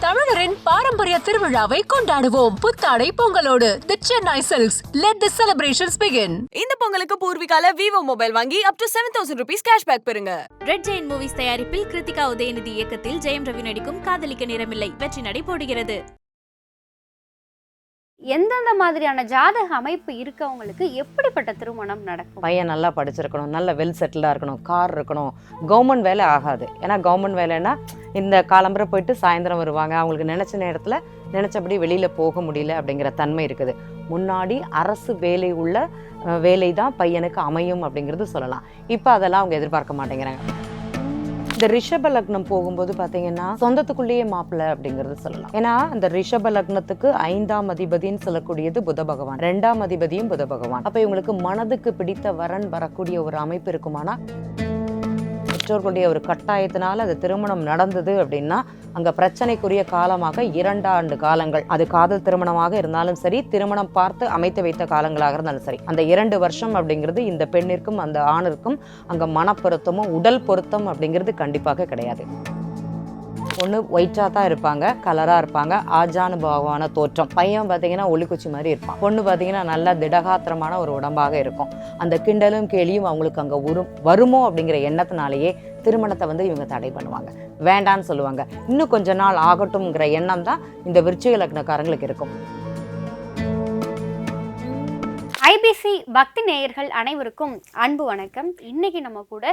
தமிழரின் பாரம்பரிய திருவிழாவை கொண்டாடுவோம். புத்தாடை பொங்கலோடு. The Chennai silks let the celebrations begin இந்த பொங்கலுக்கு பூர்விகால விவோ மொபைல் வாங்கி up to seven thousand rupees cashback பெறுங்க. ரெட் ஜெயின் மூவிஸ் தயாரிப்பில் கிருத்திகா உதயநிதி இயக்கத்தில் ஜெயம் ரவி நடிக்கும் காதலிக்க நேரமில்லை. வெற்றி நடை போடுகிறது எந்தெந்த மாதிரியான ஜாதக அமைப்பு இருக்கவங்களுக்கு எப்படிப்பட்ட திருமணம் நடக்கும்? பையன் நல்லா படிச்சிருக்கணும் நல்ல வெல் செட்டிலாக இருக்கணும் கார் இருக்கணும். கவர்மெண்ட் வேலை ஆகாது. ஏன்னா கவர்மெண்ட் வேலைன்னா இந்த காலம்பரை போயிட்டு சாயந்தரம் வருவாங்க. அவங்களுக்கு நினச்ச நேரத்தில் நினச்சபடி வெளியில் போக முடியல அப்படிங்கிற தன்மை இருக்குது. முன்னாடி அரசு வேலை உள்ள வேலை தான் பையனுக்கு அமையும் அப்படிங்கிறது சொல்லலாம். இப்போ அதெல்லாம் அவங்க எதிர்பார்க்க மாட்டேங்கிறாங்க. இந்த ரிஷப லக்னம் போகும்போது பார்த்தீங்கன்னா சொந்தத்துக்குள்ளேயே மாப்பிள்ளை அப்படிங்கிறது சொல்லலாம். ஏன்னா இந்த ரிஷப லக்னத்துக்கு ஐந்தாம் அதிபதின்னு சொல்லக்கூடியது புத பகவான். ரெண்டாம் அதிபதியும் புத பகவான். அப்ப இவங்களுக்கு மனதுக்கு பிடித்த வரன் வரக்கூடிய ஒரு அமைப்பு இருக்குமானா? பெற்றோர்களுடைய ஒரு கட்டாயத்தினால அது திருமணம் நடந்தது அப்படின்னா அங்க பிரச்சனைக்குரிய காலமாக இரண்டாண்டு காலங்கள். அது காதல் திருமணமாக இருந்தாலும் சரி திருமணம் பார்த்து அமைத்து வைத்த காலங்களாக இருந்தாலும் சரி. அந்த இரண்டு வருஷம் அப்படிங்கிறது இந்த பெண்ணிற்கும் அந்த ஆணிற்கும் அங்க மனப்பொருத்தமும் உடல் பொருத்தம் அப்படிங்கிறது கண்டிப்பாக கிடையாது. ஒன்று ஒயிட்டாக தான் இருப்பாங்க கலராக இருப்பாங்க. ஆஜானுபாவான தோற்றம். பையன் பார்த்தீங்கன்னா ஒளிக்குச்சி மாதிரி இருப்பான். பொண்ணு பார்த்தீங்கன்னா நல்ல திடகாத்திரமான ஒரு உடம்பாக இருக்கும். அந்த கிண்டலும் கேலியும் அவங்களுக்கு அங்கே உரும் வருமோ அப்படிங்கிற எண்ணத்தினாலேயே திருமணத்தை வந்து இவங்க தடை பண்ணுவாங்க. வேண்டான்னு சொல்லுவாங்க. இன்னும் கொஞ்ச நாள் ஆகட்டும்ங்கிற எண்ணம் தான் இந்த விருச்சிக லக்னக்காரங்களுக்கு இருக்கும். ஐபிசி பக்தி நேயர்கள் அனைவருக்கும் அன்பு வணக்கம். இன்னைக்கு நம்ம கூட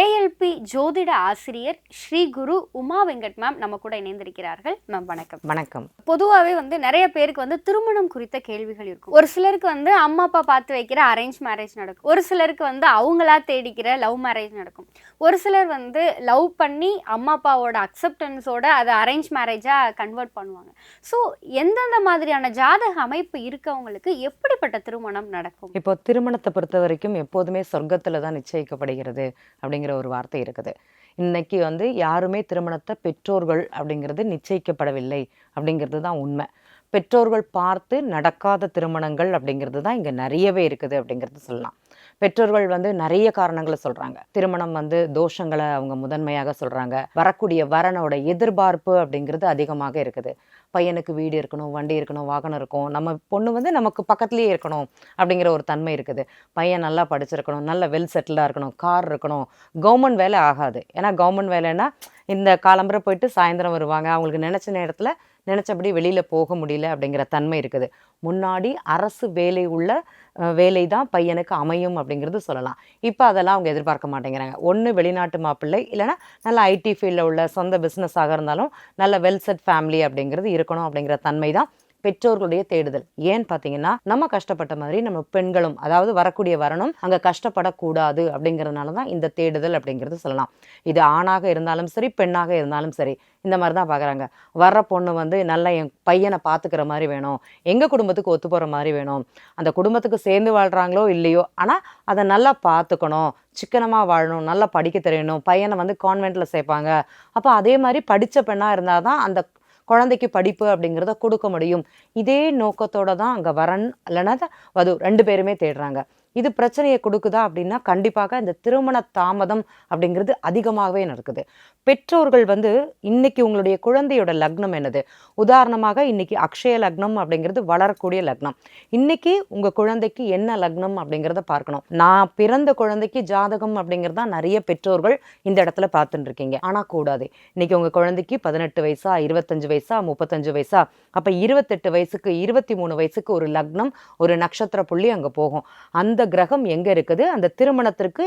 ஏஎல்பி ஜோதிட ஆசிரியர் ஸ்ரீ குரு உமா வெங்கட் மேம் நம்ம கூட இணைந்திருக்கிறார்கள். மேம் வணக்கம். வணக்கம். பொதுவாகவே வந்து நிறைய பேருக்கு வந்து திருமணம் குறித்த கேள்விகள் இருக்கும். ஒரு சிலருக்கு வந்து அம்மா அப்பா பார்த்து வைக்கிற அரேஞ்ச் மேரேஜ் நடக்கும். ஒரு சிலருக்கு வந்து அவங்களா தேடிக்கிற லவ் மேரேஜ் நடக்கும். ஒரு சிலர் வந்து லவ் பண்ணி அம்மா அப்பாவோட அக்செப்டன்ஸோட அதை அரேஞ்ச் மேரேஜாக கன்வெர்ட் பண்ணுவாங்க. ஸோ எந்தெந்த மாதிரியான ஜாதக அமைப்பு இருக்கவங்களுக்கு எப்படிப்பட்ட திருமணம் நடக்கும். இப்போ திருமணத்தை பொறுத்த வரைக்கும் எப்போதுமே சொர்க்கத்தில் தான் நிச்சயிக்கப்படுகிறது அப்படிங்கிற ஒரு வார்த்தை இருக்குது. இன்னைக்கு வந்து யாருமே திருமணத்தை பெற்றோர்கள் அப்படிங்கிறது நிச்சயிக்கப்படவில்லை அப்படிங்கிறது தான் உண்மை. பெற்றோர்கள் பார்த்து நடக்காத திருமணங்கள் அப்படிங்கிறது தான் இங்கே நிறையவே இருக்குது அப்படிங்கிறது சொல்லலாம். பெற்றோர்கள் வந்து நிறைய காரணங்களை சொல்கிறாங்க திருமணம் வந்து தோஷங்களை அவங்க முதன்மையாக சொல்கிறாங்க வரக்கூடிய வரனோட எதிர்பார்ப்பு அப்படிங்கிறது அதிகமாக இருக்குது. பையனுக்கு வீடு இருக்கணும் வண்டி இருக்கணும் வாகனம் இருக்கும் நம்ம பொண்ணு வந்து நமக்கு பக்கத்துலேயே இருக்கணும் அப்படிங்கிற ஒரு தன்மை இருக்குது. பையன் நல்லா படிச்சிருக்கணும் நல்ல வெல் செட்டிலாக இருக்கணும் கார் இருக்கணும். கவர்மெண்ட் வேலை ஆகாது. ஏன்னா கவர்மெண்ட் வேலைன்னா இந்த காலம்பரை போயிட்டு சாயந்தரம் வருவாங்க. அவங்களுக்கு நினச்ச நேரத்தில் நினச்சபடி வெளியில் போக முடியல அப்படிங்கிற தன்மை இருக்குது. முன்னாடி அரசு வேலை உள்ள வேலை தான் பையனுக்கு அமையும் அப்படிங்கிறது சொல்லலாம். இப்போ அதெல்லாம் அவங்க எதிர்பார்க்க மாட்டேங்கிறாங்க. ஒன்று வெளிநாட்டு மாப்பிள்ளை இல்லைன்னா நல்ல ஐடி ஃபீல்டில் உள்ள சொந்த பிஸ்னஸாக இருந்தாலும் நல்ல வெல் செட் ஃபேமிலி அப்படிங்கிறது இருக்கணும் அப்படிங்கிற தன்மை தான் பெற்றோர்களுடைய தேடுதல். ஏன்னு பார்த்தீங்கன்னா நம்ம கஷ்டப்பட்ட மாதிரி நம்ம பெண்களும் அதாவது வரக்கூடிய வரணும் அங்கே கஷ்டப்படக்கூடாது அப்படிங்கிறதுனால தான் இந்த தேடுதல் அப்படிங்கிறது சொல்லலாம். இது ஆணாக இருந்தாலும் சரி பெண்ணாக இருந்தாலும் சரி இந்த மாதிரி தான் பார்க்குறாங்க வர்ற பொண்ணு வந்து நல்லா என் பையனை பார்த்துக்கிற மாதிரி வேணும். எங்கள் குடும்பத்துக்கு ஒத்து போகிற மாதிரி வேணும். அந்த குடும்பத்துக்கு சேர்ந்து வாழ்கிறாங்களோ இல்லையோ ஆனால் அதை நல்லா பார்த்துக்கணும் சிக்கனமாக வாழணும் நல்லா படிக்க தெரியணும். பையனை வந்து கான்வெண்ட்டில் சேர்ப்பாங்க. அப்போ அதே மாதிரி படித்த பெண்ணாக இருந்தால் தான் அந்த குழந்தைக்கு படிப்பு அப்படிங்கிறத கொடுக்க முடியும். இதே நோக்கத்தோட தான் அங்கே வரன் இல்லைனா தான் ரெண்டு பேருமே தேடுறாங்க. இது பிரச்சனையை கொடுக்குதா அப்படின்னா கண்டிப்பாக இந்த திருமண தாமதம் அப்படிங்கிறது அதிகமாகவே நடக்குது. பெற்றோர்கள் வந்து இன்னைக்கு உங்களுடைய குழந்தையோட லக்னம் என்னது? உதாரணமாக இன்னைக்கு அக்ஷய லக்னம் அப்படிங்கிறது வளரக்கூடிய லக்னம். இன்னைக்கு உங்க குழந்தைக்கு என்ன லக்னம் அப்படிங்கிறத பார்க்கணும். நான் பிறந்த குழந்தைக்கு ஜாதகம் அப்படிங்கிறது தான் நிறைய பெற்றோர்கள் இந்த இடத்துல பார்த்துட்டு இருக்கீங்க. ஆனால் கூடாது. இன்னைக்கு உங்க குழந்தைக்கு பதினெட்டு வயசா இருபத்தஞ்சு வயசா முப்பத்தஞ்சு வயசா அப்ப இருபத்தெட்டு வயசுக்கு இருபத்தி மூணு வயசுக்கு ஒரு லக்னம் ஒரு நட்சத்திர புள்ளி அங்க போகும். அந்த கிரகம் எங்க இருக்குது? அந்த திருமணத்திற்கு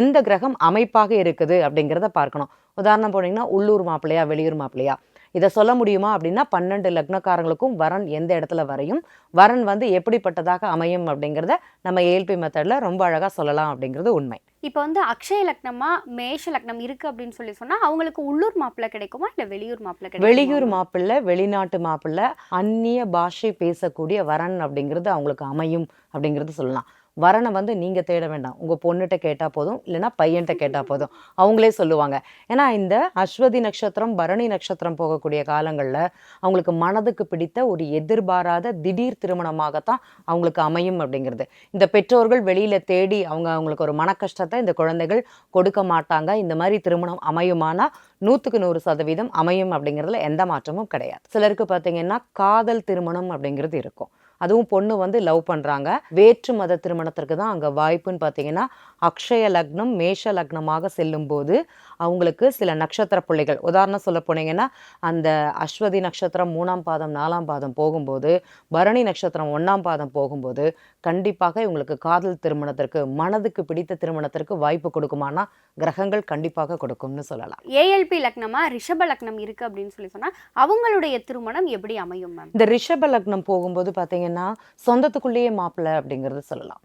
எந்த கிரகம் அமைப்பாக இருக்குது? அப்படிங்கிறத பார்க்கணும். உதாரணம் போனீங்கன்னா உள்ளூர் மாப்பிள்ளையா வெளியூர் மாப்பிள்ளையா? இதை சொல்ல முடியுமா அப்படின்னா பன்னெண்டு லக்னக்காரங்களுக்கும் வரன் எந்த இடத்துல வரையும்? வரன் வந்து எப்படிப்பட்டதாக அமையும் அப்படிங்கிறத நம்ம ஏல்பி மெத்தடில் ரொம்ப அழகாக சொல்லலாம் அப்படிங்கிறது உண்மை. இப்போ வந்து அக்ஷய லக்னமா மேஷ லக்னம் இருக்கு அப்படின்னு சொல்லி சொன்னா அவங்களுக்கு உள்ளூர் மாப்பிள்ளை கிடைக்குமா? இல்ல வெளியூர் மாப்பிள்ளை கிடைக்குமா? வெளியூர் மாப்பிள்ளை வெளிநாட்டு மாப்பிள்ளை அந்நிய பாஷை பேசக்கூடிய வரன் அப்படிங்கிறது அவங்களுக்கு அமையும் அப்படிங்கிறது சொல்லலாம். வரனை வந்து நீங்கள் தேட வேண்டாம். உங்கள் பொண்ணுகிட்ட கேட்டால் போதும் இல்லைன்னா பையன்கிட்ட கேட்டால் போதும். அவங்களே சொல்லுவாங்க. ஏன்னா இந்த அஸ்வதி நட்சத்திரம் பரணி நட்சத்திரம் போகக்கூடிய காலங்களில் அவங்களுக்கு மனதுக்கு பிடித்த ஒரு எதிர்பாராத திடீர் திருமணமாகத்தான் அவங்களுக்கு அமையும் அப்படிங்கிறது. இந்த பெற்றோர்கள் வெளியில் தேடி அவங்க அவங்களுக்கு ஒரு மன கஷ்டத்தை இந்த குழந்தைகள் கொடுக்க மாட்டாங்க. இந்த மாதிரி திருமணம் அமையுமானா நூற்றுக்கு நூறு சதவீதம் அமையும் அப்படிங்கிறதுல எந்த மாற்றமும் கிடையாது. சிலருக்கு பார்த்தீங்கன்னா காதல் திருமணம் அப்படிங்கிறது இருக்கும். அதுவும் பொண்ணு வந்து லவ் பண்ணுறாங்க வேற்று மத திருமணத்திற்கு தான் அங்கே வாய்ப்புன்னு பார்த்தீங்கன்னா அக்ஷய லக்னம் மேஷ லக்னமாக செல்லும்போது அவங்களுக்கு சில நட்சத்திர பிள்ளைகள். உதாரணம் சொல்ல போனீங்கன்னா அந்த அஸ்வதி நட்சத்திரம் மூணாம் பாதம் நாலாம் பாதம் போகும்போது பரணி நட்சத்திரம் ஒன்றாம் பாதம் போகும்போது கண்டிப்பாக இவங்களுக்கு காதல் திருமணத்திற்கு மனதுக்கு பிடித்த திருமணத்திற்கு வாய்ப்பு கொடுக்குமானா கிரகங்கள் கண்டிப்பாக கொடுக்கும்னு சொல்லலாம். ஏஎல்பி லக்னமா ரிஷப லக்னம் இருக்கு அப்படின்னு சொல்லி சொன்னா அவங்களுடைய திருமணம் எப்படி அமையும் மேம்? இந்த ரிஷப லக்னம் போகும்போது பார்த்தீங்கன்னா சொந்தத்துக்குள்ளேயே மாப்பிள்ளை அப்படிங்கிறது சொல்லலாம்.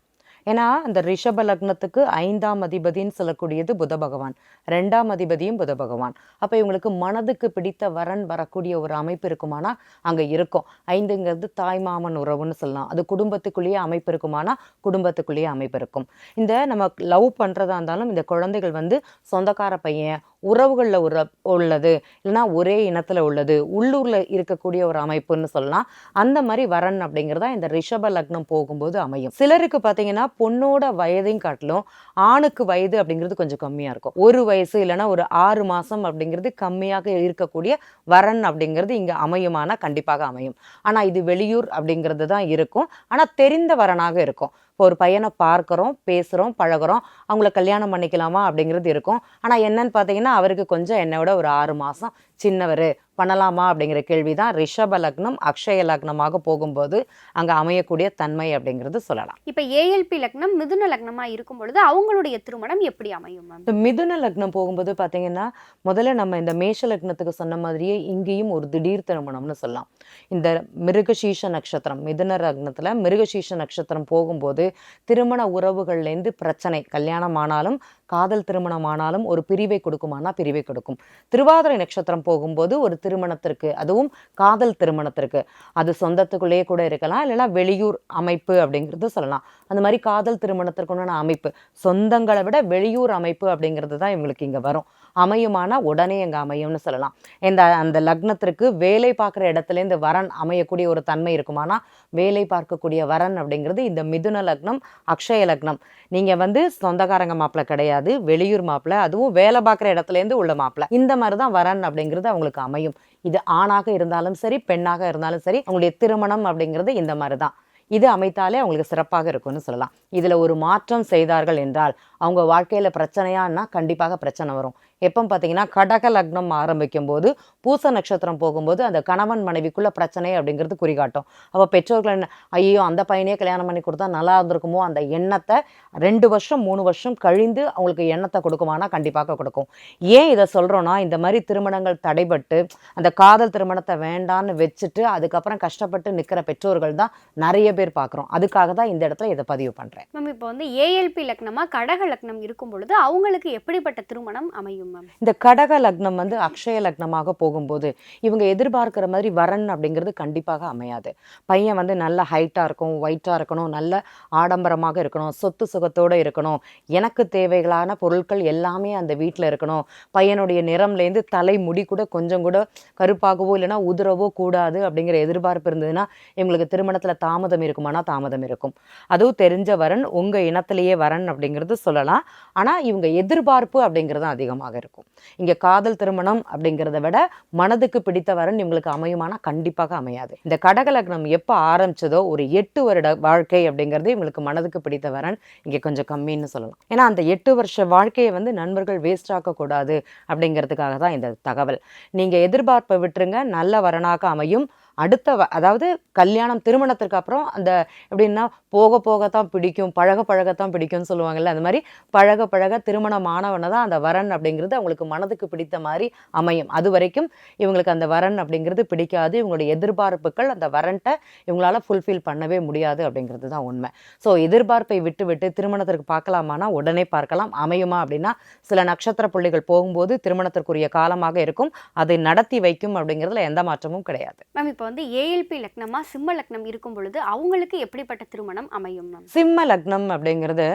ஏன்னா இந்த ரிஷப லக்னத்துக்கு ஐந்தாம் அதிபதின்னு சொல்லக்கூடியது புத பகவான். ரெண்டாம் அதிபதியும் புத பகவான். அப்போ இவங்களுக்கு மனதுக்கு பிடித்த வரன் வரக்கூடிய ஒரு அமைப்பு இருக்குமானா அங்கே இருக்கும். ஐந்துங்கிறது தாய்மாமன் உறவுன்னு சொல்லலாம். அது குடும்பத்துக்குள்ளேயே அமைப்பு இருக்குமானா குடும்பத்துக்குள்ளேயே அமைப்பு இருக்கும். இந்த நம்ம லவ் பண்ணுறதா இருந்தாலும் இந்த குழந்தைகள் வந்து சொந்தக்கார பையன் உறவுகளில் உற உள்ளது இல்லைன்னா ஒரே இனத்தில் உள்ளது உள்ளூரில் இருக்கக்கூடிய ஒரு அமைப்புன்னு சொல்லலாம். அந்த மாதிரி வரன் அப்படிங்கிறதா இந்த ரிஷப லக்னம் போகும்போது அமையும். சிலருக்கு பார்த்தீங்கன்னா பொண்ணோட வயதையும் காட்டிலும் ஆணுக்கு வயது அப்படிங்கிறது கொஞ்சம் கம்மியாக இருக்கும். ஒரு வயசு இல்லைன்னா ஒரு ஆறு மாதம் அப்படிங்கிறது கம்மியாக இருக்கக்கூடிய வரன் அப்படிங்கிறது இங்கே அமையுமானா கண்டிப்பாக அமையும். ஆனால் இது வெளியூர் அப்படிங்கிறது தான் இருக்கும். ஆனால் தெரிந்த வரனாக இருக்கும். இப்போ ஒரு பையனை பார்க்குறோம் பேசுகிறோம் பழகுறோம் அவங்கள கல்யாணம் பண்ணிக்கலாமா அப்படிங்கிறது இருக்கும். ஆனால் என்னன்னு பார்த்தீங்கன்னா அவருக்கு கொஞ்சம் என்னை விட ஒரு ஆறு மாதம் சின்னவர். பண்ணலாமா அப்படிங்கிற கேள்வி தான் ரிஷப லக்னம் அக்ஷய லக்னமாக போகும்போது அங்கே அமையக்கூடிய தன்மை அப்படிங்கிறது சொல்லலாம். இப்ப ஏஎல்பி லக்னம் மிதுன லக்னமா இருக்கும் பொழுது அவங்களுடைய திருமணம் எப்படி அமையும் மேம் மிதுன லக்னம் போகும்போது பார்த்தீங்கன்னா முதல்ல நம்ம இந்த மேஷ லக்னத்துக்கு சொன்ன மாதிரியே இங்கேயும் ஒரு திடீர் திருமணம்னு சொல்லலாம். இந்த மிருகசீஷ நட்சத்திரம் மிதுன ரக்னத்தில் மிருகசீஷ நட்சத்திரம் போகும்போது திருமண உறவுகள்லேருந்து பிரச்சனை கல்யாணம் ஆனாலும் காதல் திருமணம் ஆனாலும் ஒரு பிரிவை கொடுக்குமானா பிரிவை கொடுக்கும். திருவாதிரை நட்சத்திரம் போகும்போது ஒரு திருமணத்திற்கு அதுவும் காதல் திருமணத்திற்கு. அது சொந்தத்துக்குள்ளேயே கூட இருக்கலாம் இல்லைன்னா வெளியூர் அமைப்பு அப்படிங்கிறது சொல்லலாம். அந்த மாதிரி காதல் திருமணத்திற்குண்டான அமைப்பு. சொந்தங்களை விட வெளியூர் அமைப்பு அப்படிங்கிறது தான் இவங்களுக்கு இங்கே வரும். அமையுமானா உடனே எங்கே அமையும்னு சொல்லலாம். இந்த அந்த லக்னத்திற்கு வேலை பார்க்குற இடத்துல இந்த வரன் அமையக்கூடிய ஒரு தன்மை இருக்குமானா வேலை பார்க்கக்கூடிய வரன் அப்படிங்கிறது இந்த மிதுன லக்னம் அக்ஷய லக்னம். நீங்கள் வந்து சொந்தக்காரங்க மாப்பிள்ளை கிடையாது. வெளியூர் மாப்பிள்ள அதுவும் வேலை பார்க்குற இடத்துலேருந்து உள்ள மாப்பிள்ளை இந்த மாதிரி தான் வரன் அப்படிங்கிறது அவங்களுக்கு அமையும். இது ஆணாக இருந்தாலும் சரி பெண்ணாக இருந்தாலும் சரி அவங்களுடைய திருமணம் அப்படிங்கிறது இந்த மாதிரி தான் இது அமைத்தாலே அவங்களுக்கு சிறப்பாக இருக்கும்னு சொல்லலாம். இதில் ஒரு மாற்றம் செய்தார்கள் என்றால் அவங்க வாழ்க்கையில் பிரச்சனையான்னா கண்டிப்பாக பிரச்சனை வரும். எப்போ பார்த்தீங்கன்னா கடக லக்னம் ஆரம்பிக்கும் போது பூச நட்சத்திரம் போகும்போது அந்த கணவன் மனைவிக்குள்ள பிரச்சனை அப்படிங்கிறது குறிகாட்டும். அப்போ பெற்றோர்கள் என்ன ஐயோ அந்த பையனே கல்யாணம் பண்ணி கொடுத்தா நல்லா இருந்திருக்குமோ? அந்த எண்ணத்தை ரெண்டு வருஷம் மூணு வருஷம் கழிந்து அவங்களுக்கு எண்ணத்தை கொடுக்குமானா கண்டிப்பாக கொடுக்கும். ஏன் இதை சொல்கிறோன்னா இந்த மாதிரி திருமணங்கள் தடைபட்டு அந்த காதல் திருமணத்தை வேண்டான்னு வச்சுட்டு அதுக்கப்புறம் கஷ்டப்பட்டு நிற்கிற பெற்றோர்கள் தான் நிறைய பேர் பார்க்குறோம் அதுக்காக தான் இந்த இடத்துல இதை பதிவு பண்ணுறேன் மேம் இப்போ வந்து ஏஎல்பி லக்னமாக கடக லக்னம் இருக்கும் பொழுது அவங்களுக்கு எப்படிப்பட்ட திருமணம் அமையும்? இந்த கடக லக்னம் வந்து அக்ஷய லக்னமாக போகும்போது இவங்க எதிர்பார்க்கிற மாதிரி வரன் அப்படிங்கிறது கண்டிப்பாக அமையாது. பையன் வந்து நல்ல ஹைட்டாக இருக்கும் ஒயிட்டாக இருக்கணும் நல்ல ஆடம்பரமாக இருக்கணும் சொத்து சுகத்தோடு இருக்கணும் எனக்கு தேவைகளான பொருட்கள் எல்லாமே அந்த வீட்டில் இருக்கணும். பையனுடைய நிறம்லேருந்து தலை முடி கூட கொஞ்சம் கூட கருப்பாகவோ இல்லைன்னா உதிரவோ கூடாது அப்படிங்கிற எதிர்பார்ப்பு இருந்ததுன்னா இவங்களுக்கு திருமணத்தில் தாமதம் இருக்குமானா தாமதம் இருக்கும். அதுவும் தெரிஞ்ச வரன் உங்கள் இனத்திலேயே வரன் அப்படிங்கிறது சொல்லலாம். ஆனால் இவங்க எதிர்பார்ப்பு அப்படிங்கிறது அதிகமாக இருக்கும். இங்கே காதல் திருமணம் அப்படிங்கிறத விட மனதுக்கு பிடித்த வரன் இவங்களுக்கு அமையுமானா கண்டிப்பாக அமையாது. இந்த கடக லக்னம் எப்போ ஆரம்பிச்சதோ ஒரு எட்டு வருட வாழ்க்கை அப்படிங்கிறது இவங்களுக்கு மனதுக்கு பிடித்த வரன் இங்கே கொஞ்சம் கம்மின்னு சொல்லலாம். ஏன்னா அந்த எட்டு வருஷ வாழ்க்கையை வந்து நண்பர்கள் வேஸ்ட் ஆக்கக்கூடாது அப்படிங்கிறதுக்காக தான் இந்த தகவல். நீங்கள் எதிர்பார்ப்பை விட்டுருங்க நல்ல வரனாக அமையும். அடுத்த வ- அதாவது கல்யாணம் திருமணத்திற்கு அப்புறம் அந்த எப்படின்னா போக போகத்தான் பிடிக்கும் பழக பழகத்தான் பிடிக்கும்னு சொல்லுவாங்கல்ல அந்த மாதிரி பழக பழக திருமணம் ஆனவனை தான் அந்த வரன் அப்படிங்கிறது அவங்களுக்கு மனதுக்கு பிடித்த மாதிரி அமையும். அது வரைக்கும் இவங்களுக்கு அந்த வரன் அப்படிங்கிறது பிடிக்காது. இவங்களுடைய எதிர்பார்ப்புகள் அந்த வரன்ட்ட இவங்களால ஃபுல்ஃபில் பண்ணவே முடியாது அப்படிங்கிறது தான் உண்மை. ஸோ எதிர்பார்ப்பை விட்டு விட்டு திருமணத்திற்கு பார்க்கலாமானா உடனே பார்க்கலாம். அமையுமா அப்படின்னா சில நட்சத்திர புள்ளிகள் போகும்போது திருமணத்திற்குரிய காலமாக இருக்கும். அதை நடத்தி வைக்கும் அப்படிங்கிறதுல எந்த மாற்றமும் கிடையாது. மேம் இப்போ இப்போ வந்து ஏஎல்பி லக்னமா சிம்ம லக்னம் இருக்கும் பொழுது அவங்களுக்கு எப்படிப்பட்ட திருமணம் அமையும் மேம்? சிம்ம லக்னம் அப்படிங்கிறது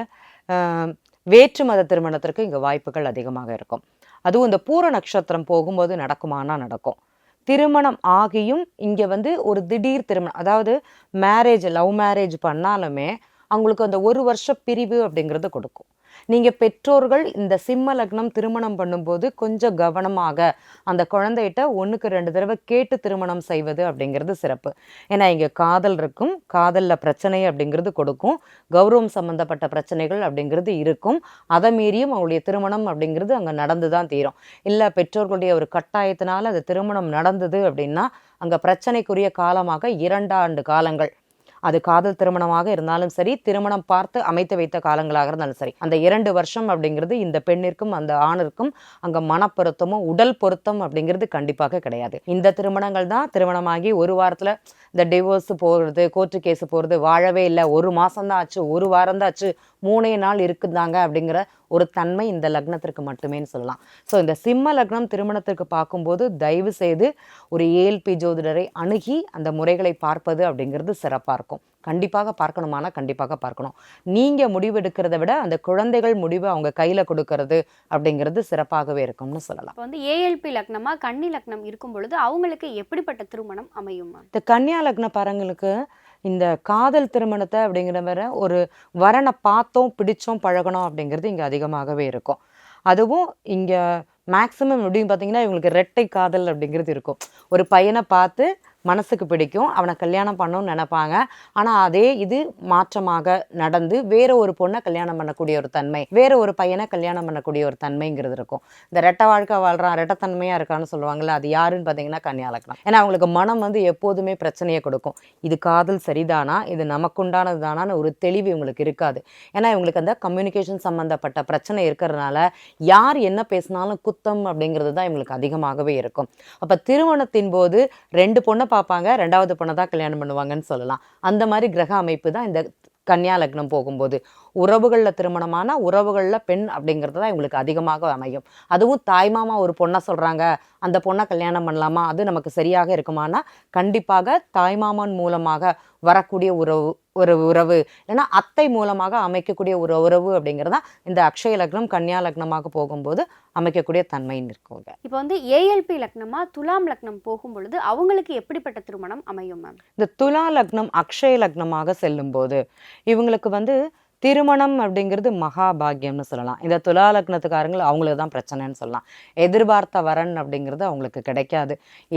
வேற்று மத திருமணத்திற்கு இங்கே வாய்ப்புகள் அதிகமாக இருக்கும். அதுவும் இந்த பூர நட்சத்திரம் போகும்போது நடக்குமானா நடக்கும். திருமணம் ஆகியும் இங்கே வந்து ஒரு திடீர் திருமணம் அதாவது மேரேஜ் லவ் மேரேஜ் பண்ணாலுமே அவங்களுக்கு அந்த ஒரு வருஷ பிரிவு அப்படிங்கிறது கொடுக்கும். நீங்கள் பெற்றோர்கள் இந்த சிம்ம லக்னம் திருமணம் பண்ணும்போது கொஞ்சம் கவனமாக அந்த குழந்தைகிட்ட ஒன்றுக்கு ரெண்டு தடவை கேட்டு திருமணம் செய்வது அப்படிங்கிறது சிறப்பு. ஏன்னா இங்கே காதல் இருக்கும் காதலில் பிரச்சனை அப்படிங்கிறது கொடுக்கும் கௌரவம் சம்மந்தப்பட்ட பிரச்சனைகள் அப்படிங்கிறது இருக்கும். அதை மீறியும் அவங்களுடைய திருமணம் அப்படிங்கிறது அங்கே நடந்து தான் தீரும். இல்லை பெற்றோர்களுடைய ஒரு கட்டாயத்தினால அந்த திருமணம் நடந்தது அப்படின்னா அங்கே பிரச்சனைக்குரிய காலமாக இரண்டாண்டு காலங்கள் அது காதல் திருமணமாக இருந்தாலும் சரி திருமணம் பார்த்து அமைத்து வைத்த காலங்களாக இருந்தாலும் சரி. அந்த இரண்டு வருஷம் அப்படிங்கிறது இந்த பெண்ணிற்கும் அந்த ஆணிற்கும் அங்கே மனப்பொருத்தமும் உடல் பொருத்தம் அப்படிங்கிறது கண்டிப்பாக கிடையாது. இந்த திருமணங்கள் தான் திருமணமாகி ஒரு வாரத்தில் இந்த டிவோர்ஸ் போகிறது கோர்ட்டு கேஸ் போகிறது வாழவே இல்லை. ஒரு மாதம்தான் ஆச்சு ஒரு வாரம் தான் ஆச்சு. மூணே நாள் இருக்குதாங்க அப்படிங்கிற ஒரு தன்மை இந்த லக்னத்திற்கு மட்டுமேன்னு சொல்லலாம். ஸோ இந்த சிம்ம லக்னம் திருமணத்திற்கு பார்க்கும்போது தயவு செய்து ஒரு ஏஎல்பி ஜோதிடரை அணுகி அந்த முறைகளை பார்ப்பது அப்படிங்கிறது சிறப்பாக இருக்கும். கண்டிப்பாக பார்க்கணுமானா கண்டிப்பாக பார்க்கணும். நீங்கள் முடிவெடுக்கிறத விட அந்த குழந்தைகள் முடிவு அவங்க கையில் கொடுக்கறது அப்படிங்கிறது சிறப்பாகவே இருக்கும்னு சொல்லலாம். இப்போ வந்து ஏஎல்பி லக்னமா கன்னி லக்னம் இருக்கும் பொழுது அவங்களுக்கு எப்படிப்பட்ட திருமணம் அமையும்? இந்த கன்னியா லக்ன பாருங்களுக்கு இந்த காதல் திருமணத்தை அப்படிங்கிற மாதிரி ஒரு வரனை பார்த்தோம் பிடிச்சோம் பழகணும் அப்படிங்கிறது இங்கே அதிகமாகவே இருக்கும். அதுவும் இங்கே மேக்ஸிமம் எப்படின்னு பார்த்தீங்கன்னா இவங்களுக்கு ரெட்டை காதல் அப்படிங்கிறது இருக்கும். ஒரு பையனை பார்த்து மனசுக்கு பிடிக்கும். அவனை கல்யாணம் பண்ணணும்னு நினைப்பாங்க. ஆனால் அதே இது மாற்றமாக நடந்து வேற ஒரு பொண்ணை கல்யாணம் பண்ணக்கூடிய ஒரு தன்மை வேற ஒரு பையனை கல்யாணம் பண்ணக்கூடிய ஒரு தன்மைங்கிறது இருக்கும். இந்த ரெட்டை வாழ்க்கை வாழ்றான் ரெட்டத்தன்மையாக இருக்கான்னு சொல்லுவாங்கல்ல அது யாருன்னு பார்த்தீங்கன்னா கன்னியா ஏன்னா அவங்களுக்கு மனம் வந்து எப்போதுமே பிரச்சனையை கொடுக்கும். இது காதல் சரிதானா? இது நமக்குண்டானது தானான்னு ஒரு தெளிவு இவங்களுக்கு இருக்காது. ஏன்னா இவங்களுக்கு அந்த கம்யூனிகேஷன் சம்மந்தப்பட்ட பிரச்சனை இருக்கிறதுனால யார் என்ன பேசினாலும் குத்தம் அப்படிங்கிறது தான் இவங்களுக்கு அதிகமாகவே இருக்கும். அப்போ திருமணத்தின் போது ரெண்டு பொண்ணை பார்ப்பாங்க ரெண்டாவது பொண்ணை தான் கல்யாணம் பண்ணுவாங்கன்னு சொல்லலாம். அந்த மாதிரி கிரக அமைப்பு தான் இந்த கன்னியா லக்னம் போகும்போது. உறவுகளில் திருமணமான உறவுகளில் பெண் அப்படிங்கிறது தான் இவங்களுக்கு அதிகமாக அமையும். அதுவும் தாய்மாமா ஒரு பொண்ணை சொல்கிறாங்க அந்த பொண்ணை கல்யாணம் பண்ணலாமா? அது நமக்கு சரியாக இருக்குமானா கண்டிப்பாக தாய்மாமன் மூலமாக வரக்கூடிய உறவு ஒரு உறவு இல்லைன்னா அத்தை மூலமாக அமைக்கக்கூடிய ஒரு உறவு அப்படிங்கிறது இந்த அக்ஷய லக்னம் கன்னியா லக்னமாக போகும்போது அமைக்கக்கூடிய தன்மைன்னு இருக்குங்க இப்போ வந்து ஏஎல்பி லக்னமா துலாம் லக்னம் போகும் பொழுது அவங்களுக்கு எப்படிப்பட்ட திருமணம் அமையும் மேம்? இந்த துலா லக்னம் அக்ஷய லக்னமாக செல்லும்போது இவங்களுக்கு வந்து திருமணம் அப்படிங்கிறது மகாபாகியம்னு சொல்லலாம். இந்த துலா லக்னத்துக்காரங்கள் அவங்களுக்கு தான் பிரச்சனைன்னு சொல்லலாம். எதிர்பார்த்த வரன் அப்படிங்கிறது அவங்களுக்கு கிடைக்காது.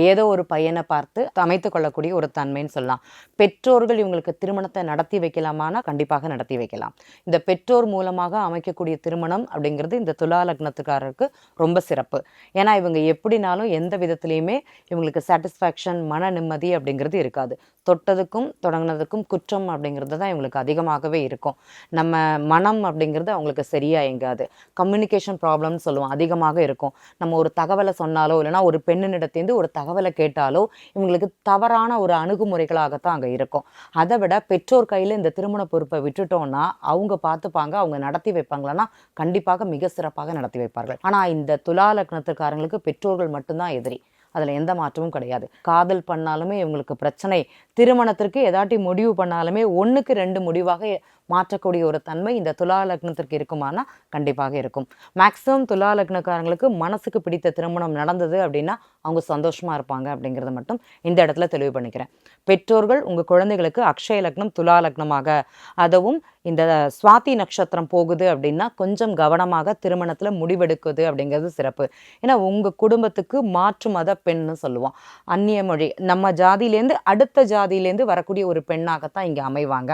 ஏதோ ஒரு பையனை பார்த்து அமைத்து கொள்ளக்கூடிய ஒரு தன்மைன்னு சொல்லலாம். பெற்றோர்கள் இவங்களுக்கு திருமணத்தை நடத்தி வைக்கலாமானா கண்டிப்பாக நடத்தி வைக்கலாம். இந்த பெற்றோர் மூலமாக அமைக்கக்கூடிய திருமணம் அப்படிங்கிறது இந்த துலா லக்னத்துக்காரருக்கு ரொம்ப சிறப்பு. ஏன்னா இவங்க எப்படினாலும் எந்த விதத்துலேயுமே இவங்களுக்கு சாட்டிஸ்ஃபேக்ஷன் மன நிம்மதி அப்படிங்கிறது இருக்காது. தொட்டதுக்கும் தொடங்கினதுக்கும் குற்றம் அப்படிங்கிறது தான் இவங்களுக்கு அதிகமாகவே இருக்கும். நம்ம மனம் அப்படிங்கிறது அவங்களுக்கு சரியாக எங்காது கம்யூனிகேஷன் ப்ராப்ளம்னு சொல்லுவோம். அதிகமாக இருக்கும். நம்ம ஒரு தகவலை சொன்னாலோ இல்லைனா ஒரு பெண்ணினிடத்தேருந்து ஒரு தகவலை கேட்டாலோ இவங்களுக்கு தவறான ஒரு அணுகுமுறைகளாகத்தான் அங்கே இருக்கும். அதை விட பெற்றோர் கையில் இந்த திருமண பொறுப்பை விட்டுட்டோம்னா அவங்க பார்த்துப்பாங்க அவங்க நடத்தி வைப்பாங்களான்னா கண்டிப்பாக மிக சிறப்பாக நடத்தி வைப்பார்கள். ஆனால் இந்த துலா லக்னத்துக்காரங்களுக்கு பெற்றோர்கள் மட்டும்தான் எதிரி. அதில் எந்த மாற்றமும் கிடையாது. காதல் பண்ணாலுமே இவங்களுக்கு பிரச்சனை. திருமணத்திற்கு ஏதாட்டி முடிவு பண்ணாலுமே ஒன்றுக்கு ரெண்டு முடிவாக மாற்றக்கூடிய ஒரு தன்மை இந்த துலா லக்னத்திற்கு இருக்குமானா கண்டிப்பாக இருக்கும். மேக்ஸிமம் துலா லக்னக்காரங்களுக்கு மனசுக்கு பிடித்த திருமணம் நடந்தது அப்படின்னா அவங்க சந்தோஷமாக இருப்பாங்க அப்படிங்கிறத மட்டும் இந்த இடத்துல தெளிவு பண்ணிக்கிறேன். பெற்றோர்கள் உங்கள் குழந்தைகளுக்கு அக்ஷய லக்னம் துலா லக்னமாக அதுவும் இந்த சுவாதி நட்சத்திரம் போகுது அப்படின்னா கொஞ்சம் கவனமாக திருமணத்தில் முடிவெடுக்குது அப்படிங்கிறது சிறப்பு. ஏன்னா உங்கள் குடும்பத்துக்கு மாற்று மத பெண்ணு சொல்லுவோம். அந்நிய மொழி நம்ம ஜாதியிலேருந்து அடுத்த ஜாதியிலேருந்து வரக்கூடிய ஒரு பெண்ணாகத்தான் இங்கே அமைவாங்க.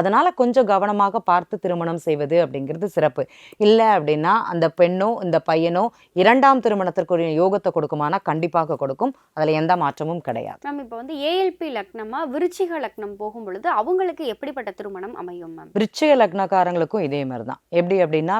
அதனால் கொஞ்சம் கவனமாக பார்த்து திருமணம் செய்வது அப்படிங்கிறது சிறப்பு. இல்லை அப்படின்னா அந்த பெண்ணோ இந்த பையனோ இரண்டாம் திருமணத்திற்குரிய யோகத்தை கொடுக்குமானா கண்டிப்பாக கொடுக்கும். அதில் எந்த மாற்றமும் கிடையாது. மேம் இப்போ வந்து ஏஎல்பி லக்னமா விருச்சிக லக்னம் போகும் பொழுது அவங்களுக்கு எப்படிப்பட்ட திருமணம் அமையும் மேம் விருச்சிக லக்னக்காரங்களுக்கும் இதே மாதிரி தான் எப்படி அப்படின்னா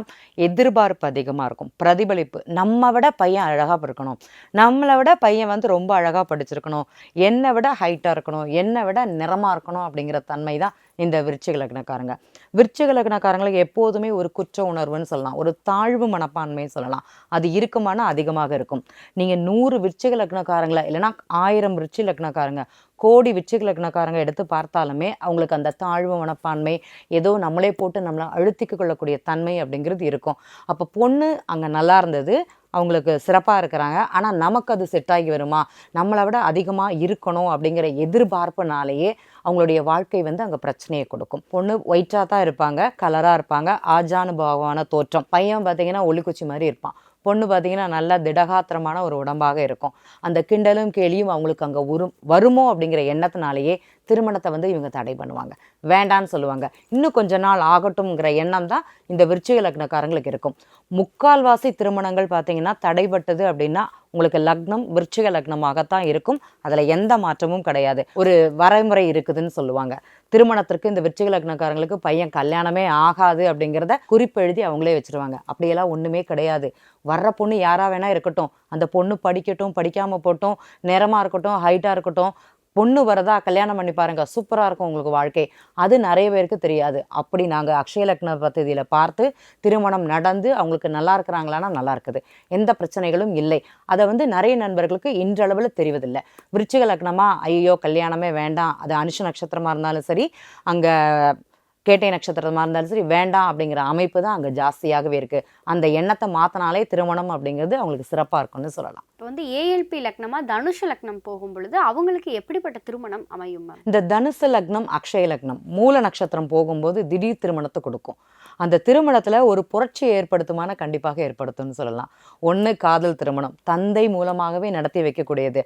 எதிர்பார்ப்பு அதிகமாக இருக்கும். பிரதிபலிப்பு. நம்ம விட பையன் அழகாக இருக்கணும். நம்மளை விட பையன் வந்து ரொம்ப அழகாக படிச்சிருக்கணும். என்னை விட ஹைட்டாக இருக்கணும். என்னை விட நிறமாக இருக்கணும் அப்படிங்கிற தன்மை தான் இந்த விருச்சிக லக்னக்காரங்க. விருச்சிக லக்னக்காரங்களுக்கு எப்போதுமே ஒரு குற்ற உணர்வுன்னு சொல்லலாம். ஒரு தாழ்வு மனப்பான்மைன்னு சொல்லலாம். அது இருக்குமானா அதிகமாக இருக்கும். நீங்கள் நூறு விருச்சிக லக்னக்காரங்களை இல்லைன்னா ஆயிரம் விருச்சி லக்னக்காரங்க கோடி விச்சிக லக்னக்காரங்க எடுத்து பார்த்தாலுமே அவங்களுக்கு அந்த தாழ்வு மனப்பான்மை ஏதோ நம்மளே போட்டு நம்மளை அழுத்திக்க கொள்ளக்கூடிய தன்மை அப்படிங்கிறது இருக்கும். அப்போ பொண்ணு அங்கே நல்லா இருந்தது. அவங்களுக்கு சிறப்பாக இருக்கிறாங்க. ஆனால் நமக்கு அது செட் ஆகி வருமா? நம்மளை விட அதிகமாக இருக்கணும் அப்படிங்கிற எதிர்பார்ப்புனாலேயே அவங்களுடைய வாழ்க்கை வந்து அங்கே பிரச்சனையை கொடுக்கும். பொண்ணு ஒயிட்டாக தான் இருப்பாங்க கலராக இருப்பாங்க ஆஜானுபாவான தோற்றம். பையன் பார்த்திங்கன்னா ஒளிக்குச்சி மாதிரி இருப்பான். பொண்ணு பார்த்திங்கன்னா நல்லா திடகாத்திரமான ஒரு உடம்பாக இருக்கும். அந்த கிண்டலும் கேலியும் அவங்களுக்கு அங்கே உரும் வருமோ அப்படிங்கிற எண்ணத்தினாலேயே திருமணத்தை வந்து இவங்க தடை பண்ணுவாங்க. வேண்டான்னு சொல்லுவாங்க. இன்னும் கொஞ்ச நாள் ஆகட்டும்ங்கிற எண்ணம் தான் இந்த விருச்சிக லக்னக்காரங்களுக்கு இருக்கும். முக்கால்வாசி திருமணங்கள் பார்த்தீங்கன்னா தடைபட்டது அப்படின்னா உங்களுக்கு லக்னம் விருச்சிக லக்னமாகத்தான் இருக்கும். அதில் எந்த மாற்றமும் கிடையாது. ஒரு வரைமுறை இருக்குதுன்னு சொல்லுவாங்க. திருமணத்திற்கு இந்த விருச்சிக லக்னக்காரங்களுக்கு பையன் கல்யாணமே ஆகாது அப்படிங்கிறத குறிப்பெழுதி அவங்களே வச்சிருவாங்க. அப்படியெல்லாம் ஒன்றுமே கிடையாது. வர்ற பொண்ணு யாராக வேணால் இருக்கட்டும். அந்த பொண்ணு படிக்கட்டும் படிக்காமல் போட்டும் நிறமாக இருக்கட்டும் ஹைட்டாக இருக்கட்டும் பொண்ணு வரதா கல்யாணம் பண்ணி பாருங்க. சூப்பராக இருக்கும் உங்களுக்கு வாழ்க்கை. அது நிறைய பேருக்கு தெரியாது. அப்படி நாங்கள் அக்ஷய லக்ன பத்திதியில் பார்த்து திருமணம் நடந்து அவங்களுக்கு நல்லா இருக்கிறாங்களான்னா நல்லா இருக்குது. எந்த பிரச்சனைகளும் இல்லை. அதை வந்து நிறைய நண்பர்களுக்கு இன்றளவில் தெரிவதில்லை. விருச்சிக லக்னமா ஐயோ கல்யாணமே வேண்டாம். அது அனுஷ நட்சத்திரமாக இருந்தாலும் சரி அங்கே கேட்டை நட்சத்திரமாக இருந்தாலும் சரி வேண்டாம் அப்படிங்கிற அமைப்பு தான் அங்கே ஜாஸ்தியாகவே இருக்குது அந்த எண்ணத்தை மாற்றினாலே திருமணம் அப்படிங்கிறது அவங்களுக்கு சிறப்பாக இருக்கும்னு சொல்லலாம். இப்போ வந்து ஏஎல்பி லக்னமா தனுஷ லக்னம் போகும் பொழுது அவங்களுக்கு எப்படிப்பட்ட திருமணம் அமையும் இந்த தனுசு லக்னம் அக்ஷய லக்னம் மூல நட்சத்திரம் போகும்போது திடீர் திருமணத்தை கொடுக்கும். அந்த திருமணத்தில் ஒரு புரட்சியை ஏற்படுத்துமான கண்டிப்பாக ஏற்படுத்தும்னு சொல்லலாம். ஒன்று காதல் திருமணம் தந்தை மூலமாகவே நடத்தி வைக்கக்கூடியது.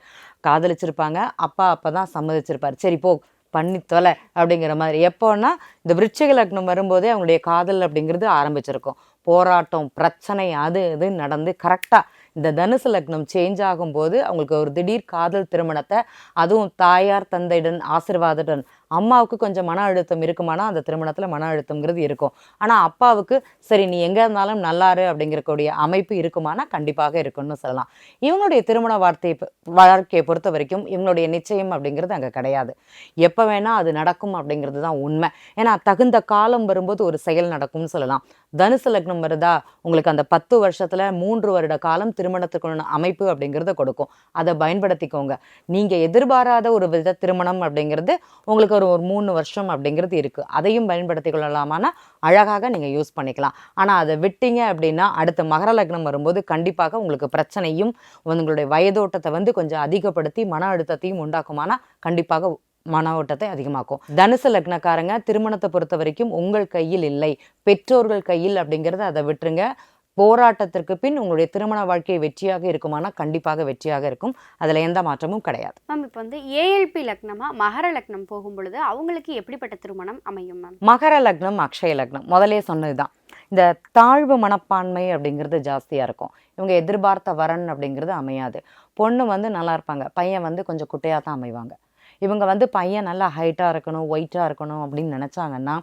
காதலிச்சிருப்பாங்க அப்பா அப்போ தான் சம்மதிச்சிருப்பார். சரி போ பண்ணி தொலை அப்படிங்கிற மாதிரி. எப்போன்னா இந்த விருட்சிக லக்னம் வரும்போதே அவங்களுடைய காதல் அப்படிங்கிறது ஆரம்பிச்சிருக்கும். போராட்டம் பிரச்சனை அது இது நடந்து கரெக்டாக இந்த தனுசு லக்னம் சேஞ்ச் ஆகும்போது அவங்களுக்கு ஒரு திடீர் காதல் திருமணத்தை அதுவும் தாயார் தந்தையுடன் ஆசீர்வாதத்துடன் அம்மாவுக்கு கொஞ்சம் மன அழுத்தம் இருக்குமானா அந்த திருமணத்தில் மன அழுத்தம்ங்கிறது இருக்கும். ஆனால் அப்பாவுக்கு சரி நீ எங்கே இருந்தாலும் நல்லாரு அப்படிங்கிறக்கூடிய அமைப்பு இருக்குமானா கண்டிப்பாக இருக்கும்னு சொல்லலாம். இவங்களுடைய திருமண வார்த்தையை வாழ்க்கையை பொறுத்த வரைக்கும் இவங்களுடைய நிச்சயம் அப்படிங்கிறது அங்கே கிடையாது. எப்போ வேணால் அது நடக்கும் அப்படிங்கிறது தான் உண்மை. ஏன்னா தகுந்த காலம் வரும்போது ஒரு செயல் நடக்கும்னு சொல்லலாம். தனுசு லக்னம் வருதா? உங்களுக்கு அந்த பத்து வருஷத்தில் மூன்று வருட காலம் திருமணத்துக்குள்ள அமைப்பு அப்படிங்கிறத கொடுக்கும். அதை பயன்படுத்திக்கோங்க. நீங்கள் எதிர்பாராத ஒரு வித திருமணம் அப்படிங்கிறது உங்களுக்கு ஒரு ஒரு மூணு வருஷம் அப்படிங்கிறது இருக்குது அதையும் பயன்படுத்தி கொள்ளலாமான்னா அழகாக நீங்கள் யூஸ் பண்ணிக்கலாம். ஆனால் அதை விட்டீங்க அப்படின்னா அடுத்த மகர லக்னம் வரும்போது கண்டிப்பாக உங்களுக்கு பிரச்சனையும் உங்களுடைய வயதோட்டத்தை வந்து கொஞ்சம் அதிகப்படுத்தி மன அழுத்தத்தையும் உண்டாக்குமானா கண்டிப்பாக மன ஓட்டத்தை அதிகமாக்கும். தனுசு லக்னக்காரங்க திருமணத்தை பொறுத்த வரைக்கும் உங்கள் கையில் இல்லை. பெற்றோர்கள் கையில் அப்படிங்கிறத அதை விட்டுருங்க. போராட்டத்திற்கு பின் உங்களுடைய திருமண வாழ்க்கை வெற்றியாக இருக்குமானா கண்டிப்பாக வெற்றியாக இருக்கும். அதில் எந்த மாற்றமும் கிடையாது. மேம் இப்போ வந்து ஏஎல்பி லக்னமா மகர லக்னம் போகும் பொழுது அவங்களுக்கு எப்படிப்பட்ட திருமணம் அமையும் மேம் மகர லக்னம் அக்ஷய லக்னம். முதலே சொன்னதுதான். இந்த தாழ்வு மனப்பான்மை அப்படிங்கிறது ஜாஸ்தியாக இருக்கும். இவங்க எதிர்பார்த்த வரன் அப்படிங்கிறது அமையாது. பொண்ணு வந்து நல்லா இருப்பாங்க. பையன் வந்து கொஞ்சம் குட்டையாக தான் அமைவாங்க. இவங்க வந்து பையன் நல்லா ஹைட்டாக இருக்கணும் ஒயிட்டாக இருக்கணும் அப்படின்னு நினச்சாங்கன்னா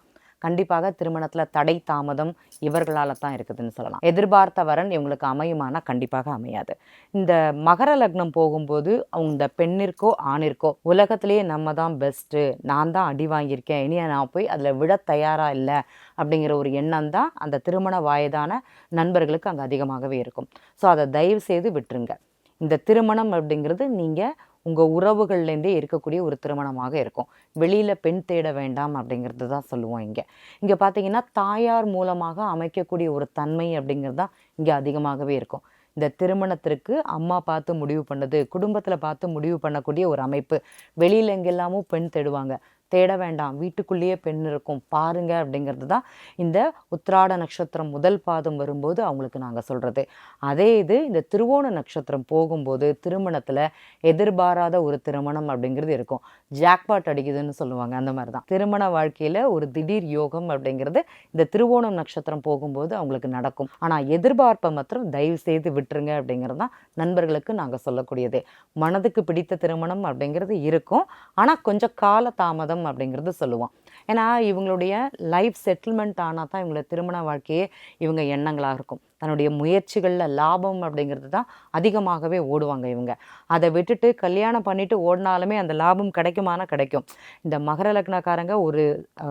கண்டிப்பாக திருமணத்தில் தடை தாமதம் இவர்களால் தான் இருக்குதுன்னு சொல்லலாம். எதிர்பார்த்த வரன் இவங்களுக்கு அமையுமானா கண்டிப்பாக அமையாது. இந்த மகர லக்னம் போகும்போது அவங்க இந்த பெண்ணிற்கோ ஆணிற்கோ உலகத்திலேயே நம்ம தான் பெஸ்ட்டு நான் தான் அடி வாங்கியிருக்கேன் இனியா நான் போய் அதில் விட தயாராக இல்லை அப்படிங்கிற ஒரு எண்ணம் தான் அந்த திருமண வயதான நண்பர்களுக்கு அங்கே அதிகமாகவே இருக்கும். ஸோ அதை தயவு செய்து விட்டுருங்க. இந்த திருமணம் அப்படிங்கிறது நீங்கள் உங்கள் உறவுகள்லேருந்தே இருக்கக்கூடிய ஒரு திருமணமாக இருக்கும். வெளியில் பெண் தேட வேண்டாம் அப்படிங்கிறது தான் சொல்லுவோம் இங்கே. இங்கே பார்த்தீங்கன்னா தாயார் மூலமாக அமைக்கக்கூடிய ஒரு தன்மை அப்படிங்கிறது தான் இங்கே அதிகமாகவே இருக்கும். இந்த திருமணத்திற்கு அம்மா பார்த்து முடிவு பண்ணது குடும்பத்தில் பார்த்து முடிவு பண்ணக்கூடிய ஒரு அமைப்பு. வெளியில் எங்கெல்லாமும் பெண் தேடுவாங்க. தேட வேண்டாம். வீட்டுக்குள்ளேயே பெண் இருக்கும். பாருங்க அப்படிங்கிறது தான் இந்த உத்திராட நட்சத்திரம் முதல் பாதம் வரும்போது அவங்களுக்கு நாங்கள் சொல்கிறது அதே இது இந்த திருவோண நட்சத்திரம் போகும்போது திருமணத்தில் எதிர்பாராத ஒரு திருமணம் அப்படிங்கிறது இருக்கும். ஜாக்பாட் அடிக்குதுன்னு சொல்லுவாங்க. அந்த மாதிரி தான் திருமண வாழ்க்கையில் ஒரு திடீர் யோகம் அப்படிங்கிறது இந்த திருவோணம் நட்சத்திரம் போகும்போது அவங்களுக்கு நடக்கும். ஆனால் எதிர்பார்ப்பை மாத்திரம் தயவு செய்து விட்டுருங்க அப்படிங்கிறது தான் நண்பர்களுக்கு நாங்கள் சொல்லக்கூடியது. மனதுக்கு பிடித்த திருமணம் அப்படிங்கிறது இருக்கும். ஆனால் கொஞ்சம் கால தாமதம் அப்படிங்கிறது சொல்லுவோம் ஏன்னா இவங்களுடைய லைஃப் செட்டில்மெண்ட் ஆனால் தான் இவங்களோட திருமண வாழ்க்கையே இவங்க எண்ணங்களாக இருக்கும். தன்னுடைய முயற்சிகளில் லாபம் அப்படிங்கிறது தான் அதிகமாகவே ஓடுவாங்க இவங்க. அதை விட்டுட்டு கல்யாணம் பண்ணிட்டு ஓடினாலுமே அந்த லாபம் கிடைக்குமானா கிடைக்கும். இந்த மகர லக்னக்காரங்க ஒரு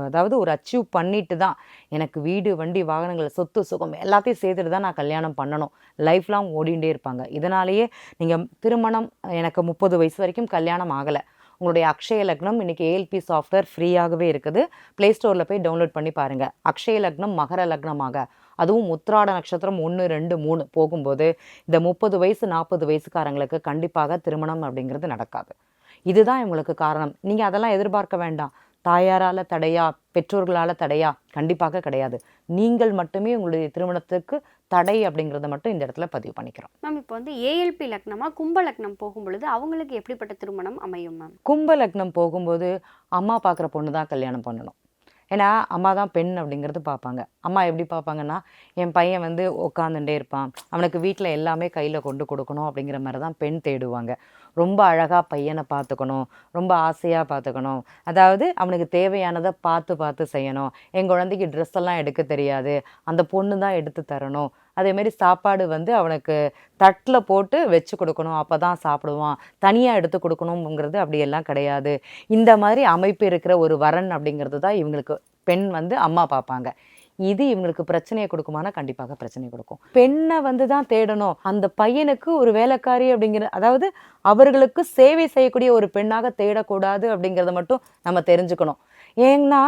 அதாவது ஒரு அச்சீவ் பண்ணிட்டு தான் எனக்கு வீடு வண்டி வாகனங்கள் சொத்து சுகம் எல்லாத்தையும் சேர்த்துட்டு தான் நான் கல்யாணம் பண்ணணும். லைஃப் லாங் ஓடிண்டே இருப்பாங்க. இதனாலேயே நீங்கள் திருமணம் எனக்கு முப்பது வயசு வரைக்கும் கல்யாணம் ஆகலை. உங்களுடைய அக்ஷய லக்னம் இன்னைக்கு ஏஎல்பி சாஃப்ட்வேர் ஃப்ரீயாகவே இருக்குது. ப்ளே ஸ்டோரில் போய் டவுன்லோட் பண்ணி பாருங்கள் அக்ஷய லக்னம் மகர லக்னமாக. அதுவும் உத்ராட நட்சத்திரம் ஒன்று ரெண்டு மூணு போகும்போது இந்த முப்பது வயசு நாற்பது வயசுக்காரங்களுக்கு கண்டிப்பாக திருமணம் அப்படிங்கிறது நடக்காது. இதுதான் இவங்களுக்கு காரணம். நீங்கள் அதெல்லாம் எதிர்பார்க்க வேண்டாம். தாயாரால் தடையா பெற்றோர்களால் தடையா? கண்டிப்பாக கிடையாது. நீங்கள் மட்டுமே உங்களுடைய திருமணத்துக்கு தடை அப்படிங்கிறத மட்டும் இந்த இடத்துல பதிவு பண்ணிக்கிறோம். மேம் இப்போ வந்து ஏஎல்பி லக்னமா கும்ப லக்னம் போகும் பொழுது அவங்களுக்கு எப்படிப்பட்ட திருமணம் அமையும் மேம்? கும்ப லக்னம் போகும்போது அம்மா பார்க்குற பொண்ணு தான் கல்யாணம் பண்ணணும். ஏன்னா அம்மா தான் பெண் அப்படிங்கிறது பார்ப்பாங்க. அம்மா எப்படி பார்ப்பாங்கன்னா என் பையன் வந்து உட்காந்துட்டே இருப்பான். அவனுக்கு வீட்டில் எல்லாமே கையில் கொண்டு கொடுக்கணும் அப்படிங்கிற மாதிரி தான் பெண் தேடுவாங்க. ரொம்ப அழகாக பையனை பார்த்துக்கணும். ரொம்ப ஆசையாக பார்த்துக்கணும். அதாவது அவனுக்கு தேவையானதை பார்த்து பார்த்து செய்யணும். என் குழந்தைக்கு ட்ரெஸ் எல்லாம் எடுக்க தெரியாது. அந்த பொண்ணு தான் எடுத்து தரணும். அதேமாரி சாப்பாடு வந்து அவனுக்கு தட்டில் போட்டு வச்சு கொடுக்கணும். அப்போ தான் சாப்பிடுவான். தனியாக எடுத்து கொடுக்கணுங்கிறது அப்படியெல்லாம் கிடையாது. இந்த மாதிரி அமைப்பு இருக்கிற ஒரு வரன் அப்படிங்கிறது தான் இவங்களுக்கு பெண் வந்து அம்மா பார்ப்பாங்க இது இவங்களுக்கு பிரச்சனையை கொடுக்குமானா கண்டிப்பாக பிரச்சனை கொடுக்கும். பெண்ணை வந்து தான் தேடணும். அந்த பையனுக்கு ஒரு வேலைக்காரி அப்படிங்கிற அதாவது அவர்களுக்கு சேவை செய்யக்கூடிய ஒரு பெண்ணாக தேடக்கூடாது அப்படிங்கிறத மட்டும் நம்ம தெரிஞ்சுக்கணும். ஏன்னா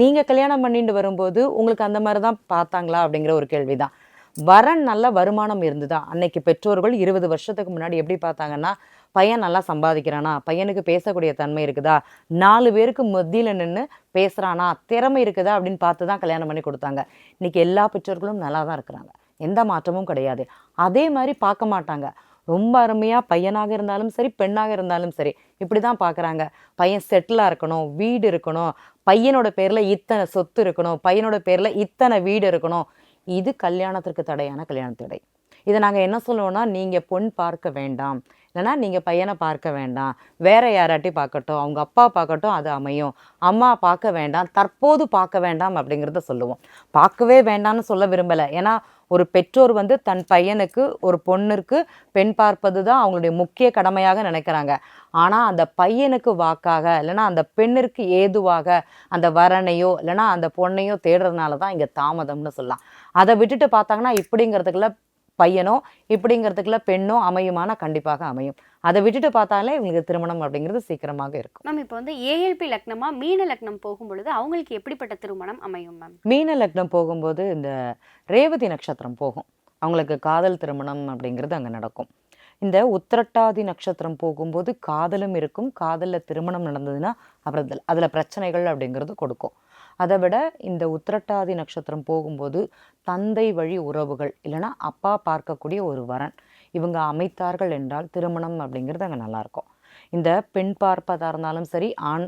நீங்கள் கல்யாணம் பண்ணிட்டு வரும்போது உங்களுக்கு அந்த மாதிரி தான் பார்த்தாங்களா அப்படிங்கிற ஒரு கேள்வி தான் வரன் நல்ல வருமானம் இருந்துதா? அன்னைக்கு பெற்றோர்கள் இருபது வருஷத்துக்கு முன்னாடி எப்படி பார்த்தாங்கன்னா பையன் நல்லா சம்பாதிக்கிறானா? பையனுக்கு பேசக்கூடிய தன்மை இருக்குதா? நாலு பேருக்கு மத்தியில் நின்று பேசுகிறானா திறமை இருக்குதா? அப்படின்னு பார்த்து தான் கல்யாணம் பண்ணி கொடுத்தாங்க. இன்றைக்கி எல்லா பெற்றோர்களும் நல்லா தான் இருக்கிறாங்க. எந்த மாற்றமும் கிடையாது. அதே மாதிரி பார்க்க மாட்டாங்க. ரொம்ப அருமையாக பையனாக இருந்தாலும் சரி பெண்ணாக இருந்தாலும் சரி இப்படி தான் பார்க்குறாங்க. பையன் செட்டிலாக இருக்கணும் வீடு இருக்கணும். பையனோட பேரில் இத்தனை சொத்து இருக்கணும். பையனோட பேரில் இத்தனை வீடு இருக்கணும். இது கல்யாணத்திற்கு தடையான கல்யாண தடை. இதை நாங்கள் என்ன சொல்லுவோம்னா நீங்கள் பொன் பார்க்க வேண்டாம். இல்லைன்னா நீங்கள் பையனை பார்க்க வேண்டாம். வேற யாராட்டி பார்க்கட்டும் அவங்க அப்பா பார்க்கட்டும் அது அமையும். அம்மா பார்க்க வேண்டாம் தற்போது பார்க்க வேண்டாம் அப்படிங்கிறத சொல்லுவோம். பார்க்கவே வேண்டாம்னு சொல்ல விரும்பலை. ஏன்னா ஒரு பெற்றோர் வந்து தன் பையனுக்கு ஒரு பொண்ணிற்கு பெண் பார்ப்பது தான் அவங்களுடைய முக்கிய கடமையாக நினைக்கிறாங்க. ஆனால் அந்த பையனுக்கு வாக்காக இல்லைன்னா அந்த பெண்ணிற்கு ஏதுவாக அந்த வரனையோ இல்லைன்னா அந்த பொண்ணையோ தேடுறதுனால தான் இங்கே தாமதம்னு சொல்லலாம். அதை விட்டுட்டு பார்த்தாங்கன்னா இப்படிங்கிறதுக்குள்ள பையனோ இப்படிங்கிறதுக்குள்ள பெண்ணோ அமையுமானா கண்டிப்பாக அமையும். அதை விட்டுட்டு பார்த்தாலே இவங்களுக்கு திருமணம் அப்படிங்கிறது சீக்கிரமாக இருக்கும். மேம் இப்போ வந்து ஏஎல்பி லக்னமா மீன லக்னம் போகும் பொழுது அவங்களுக்கு எப்படிப்பட்ட திருமணம் அமையும் மேம்? மீன லக்னம் போகும்போது இந்த ரேவதி நட்சத்திரம் போகும். அவங்களுக்கு காதல் திருமணம் அப்படிங்கிறது அங்கே நடக்கும். இந்த உத்திரட்டாதி நட்சத்திரம் போகும்போது காதலும் இருக்கும். காதலில் திருமணம் நடந்ததுன்னா அப்புறம் அதில் அதில் பிரச்சனைகள் அப்படிங்கிறது கொடுக்கும். அதை விட இந்த உத்திரட்டாதி நட்சத்திரம் போகும்போது தந்தை வழி உறவுகள் இல்லைன்னா அப்பா பார்க்கக்கூடிய ஒரு வரன். இவங்க அமைத்தார்கள் என்றால் திருமணம் அப்படிங்கிறது அங்கே நல்லாயிருக்கும். இந்த பெண் பார்ப்பதாக இருந்தாலும் சரி ஆண்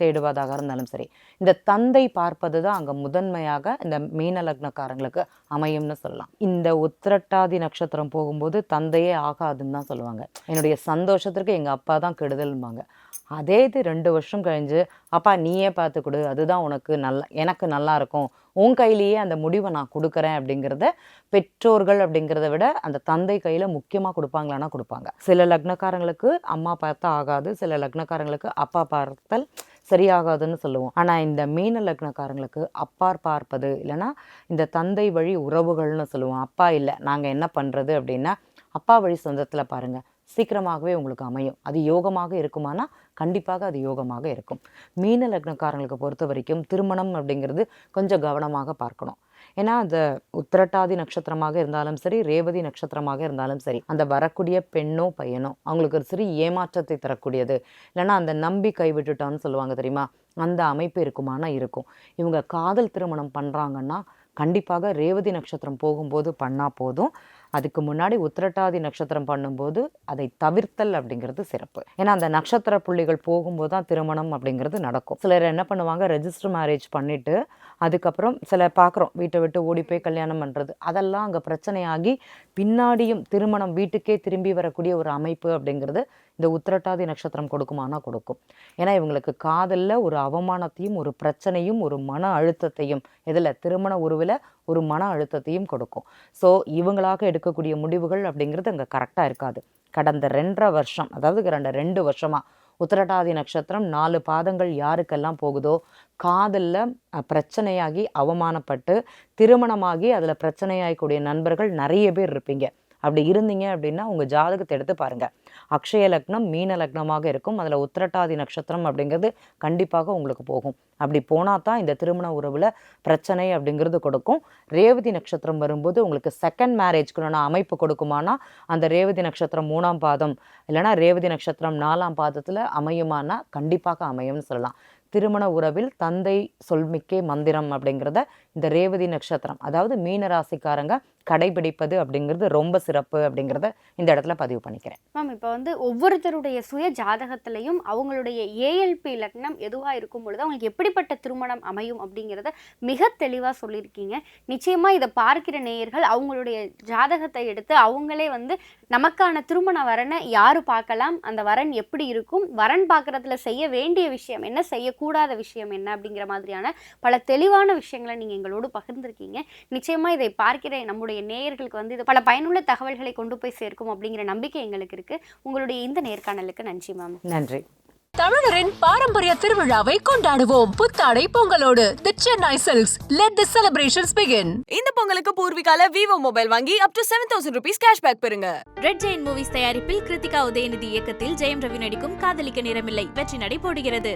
தேடுவதாக இருந்தாலும் சரி இந்த தந்தை பார்ப்பது தான் அங்கே முதன்மையாக இந்த மீன லக்னக்காரங்களுக்கு அமையும்னு சொல்லலாம். இந்த உத்திரட்டாதி நட்சத்திரம் போகும்போது தந்தையே ஆகாதுன்னு தான் சொல்லுவாங்க. என்னுடைய சந்தோஷத்திற்கு எங்கள் அப்பா தான் கெடுதல்பாங்க அதே இது ரெண்டு வருஷம் கழிஞ்சு அப்பா நீயே பார்த்து கொடு. அதுதான் உனக்கு நல்ல எனக்கு நல்லா இருக்கும். உன் கையிலேயே அந்த முடிவை நான் கொடுக்குறேன் அப்படிங்கிறத பெற்றோர்கள் அப்படிங்கிறத விட அந்த தந்தை கையில் முக்கியமாக கொடுப்பாங்களான்னா கொடுப்பாங்க. சில லக்னக்காரங்களுக்கு அம்மா பார்த்தா ஆகாது சில லக்னக்காரங்களுக்கு அப்பா பார்த்தல் சரியாகாதுன்னு சொல்லுவோம். ஆனால் இந்த மீன லக்னக்காரங்களுக்கு அப்பார் பார்ப்பது இல்லைன்னா இந்த தந்தை வழி உறவுகள்னு சொல்லுவோம். அப்பா இல்லை. நாங்கள் என்ன பண்ணுறது அப்படின்னா அப்பா வழி சொந்தத்தில் பாருங்கள் சீக்கிரமாகவே உங்களுக்கு அமையும். அது யோகமாக இருக்குமானா கண்டிப்பாக அது யோகமாக இருக்கும். மீன லக்னக்காரங்களுக்கு பொறுத்த வரைக்கும் திருமணம் அப்படிங்கிறது கொஞ்சம் கவனமாக பார்க்கணும். ஏன்னா அந்த உத்திரட்டாதி நட்சத்திரமாக இருந்தாலும் சரி ரேவதி நட்சத்திரமாக இருந்தாலும் சரி அந்த வரக்கூடிய பெண்ணோ பையனோ அவங்களுக்கு ஒரு சிறு ஏமாற்றத்தை தரக்கூடியது. இல்லைன்னா அந்த நம்பி கைவிட்டுட்டான்னு சொல்லுவாங்க தெரியுமா? அந்த அமைப்பு இருக்குமானா இருக்கும். இவங்க காதல் திருமணம் பண்ணுறாங்கன்னா கண்டிப்பாக ரேவதி நட்சத்திரம் போகும்போது பண்ணால் போதும். அதுக்கு முன்னாடி உத்திரட்டாதி நட்சத்திரம் பண்ணும்போது அதை தவிர்த்தல் அப்படிங்கிறது சிறப்பு. ஏன்னா அந்த நட்சத்திர புள்ளிகள் போகும்போது தான் திருமணம் அப்படிங்கிறது நடக்கும். சிலர் என்ன பண்ணுவாங்க ரெஜிஸ்டர் மேரேஜ் பண்ணிட்டு அதுக்கப்புறம் சில பார்க்குறோம் வீட்டை விட்டு ஓடி போய் கல்யாணம் பண்ணுறது அதெல்லாம் அங்கே பிரச்சனையாகி பின்னாடியும் திருமணம் வீட்டுக்கே திரும்பி வரக்கூடிய ஒரு அமைப்பு அப்படிங்கிறது இந்த உத்திரட்டாதி நட்சத்திரம் கொடுக்குமானா கொடுக்கும். ஏன்னா இவங்களுக்கு காதலில் ஒரு அவமானத்தையும் ஒரு பிரச்சனையும் ஒரு மன அழுத்தத்தையும் இதில் திருமண உருவில் ஒரு மன அழுத்தத்தையும் கொடுக்கும். ஸோ இவங்களாக எடுக்கக்கூடிய முடிவுகள் அப்படிங்கிறது அங்கே கரெக்டாக இருக்காது. கடந்த ரெண்டரை வருஷம் அதாவது கடந்த ரெண்டு வருஷமாக உத்திரட்டாதி நட்சத்திரம் நாலு பாதங்கள் யாருக்கெல்லாம் போகுதோ காதலில் பிரச்சனையாகி அவமானப்பட்டு திருமணமாகி அதில் பிரச்சனையாகக்கூடிய நண்பர்கள் நிறைய பேர் இருப்பீங்க. அப்படி இருந்தீங்க அப்படின்னா உங்கள் ஜாதகத்தை எடுத்து பாருங்கள் அக்ஷய லக்னம் மீன லக்னமாக இருக்கும். அதில் உத்திரட்டாதி நட்சத்திரம் அப்படிங்கிறது கண்டிப்பாக உங்களுக்கு போகும். அப்படி போனால் தான் இந்த திருமண உறவில் பிரச்சனை அப்படிங்கிறது கொடுக்கும். ரேவதி நட்சத்திரம் வரும்போது உங்களுக்கு செகண்ட் மேரேஜ்க்குள்ளான அமைப்பு கொடுக்குமானா அந்த ரேவதி நட்சத்திரம் மூணாம் பாதம் இல்லைனா ரேவதி நட்சத்திரம் நாலாம் பாதத்தில் அமையுமானா கண்டிப்பாக அமையும்னு சொல்லலாம். திருமண உறவில் தந்தை சொல்மிக்கே மந்திரம் அப்படிங்கிறத இந்த ரேவதி நட்சத்திரம் அதாவது மீன ராசிக்காரங்க கடைபிடிப்பது அப்படிங்கிறது ரொம்ப சிறப்பு அப்படிங்கிறத இந்த இடத்துல பதிவு பண்ணிக்கிறேன். மேம் இப்போ வந்து ஒவ்வொருத்தருடைய சுய ஜாதகத்திலையும் அவங்களுடைய ஏஎல்பி லக்னம் எதுவாக இருக்கும் பொழுது அவங்களுக்கு எப்படிப்பட்ட திருமணம் அமையும் அப்படிங்கிறத மிக தெளிவாக சொல்லியிருக்கீங்க. நிச்சயமாக இதை பார்க்கிற நேயர்கள் அவங்களுடைய ஜாதகத்தை எடுத்து அவங்களே வந்து நமக்கான திருமண வரனை யார் பார்க்கலாம் அந்த வரன் எப்படி இருக்கும் வரன் பார்க்குறதுல செய்ய வேண்டிய விஷயம் என்ன செய்யக்கூடாத விஷயம் என்ன அப்படிங்கிற மாதிரியான பல தெளிவான விஷயங்களை நீங்கள் எங்களோடு பகிர்ந்திருக்கீங்க. நிச்சயமாக இதை பார்க்கிற நம்முடைய நேயர்களுக்கு வந்து இது பல பயனுள்ள தகவல்களை கொண்டு போய் சேர்க்கும் அப்படிங்கிற நம்பிக்கை எங்களுக்கு இருக்கு. உங்களுடைய இந்த நேர்காணலுக்கு நன்றி மேம். நன்றி. தமிழரின் பாரம்பரிய திருவிழாவை கொண்டாடுவோம். புத்தாடை பொங்கலோடு. The Chennai silks let the celebrations begin இந்த பொங்கலுக்கு பூர்விகால விவோ மொபைல் வாங்கி up to seven thousand rupees cashback பெறுங்க. ரெட் ஜெயின் மூவிஸ் தயாரிப்பில் கிருத்திகா உதயநிதி இயக்கத்தில் ஜெயம் ரவி நடிக்கும் காதலிக்க நிறமில்லை வெற்றி நடை போடுகிறது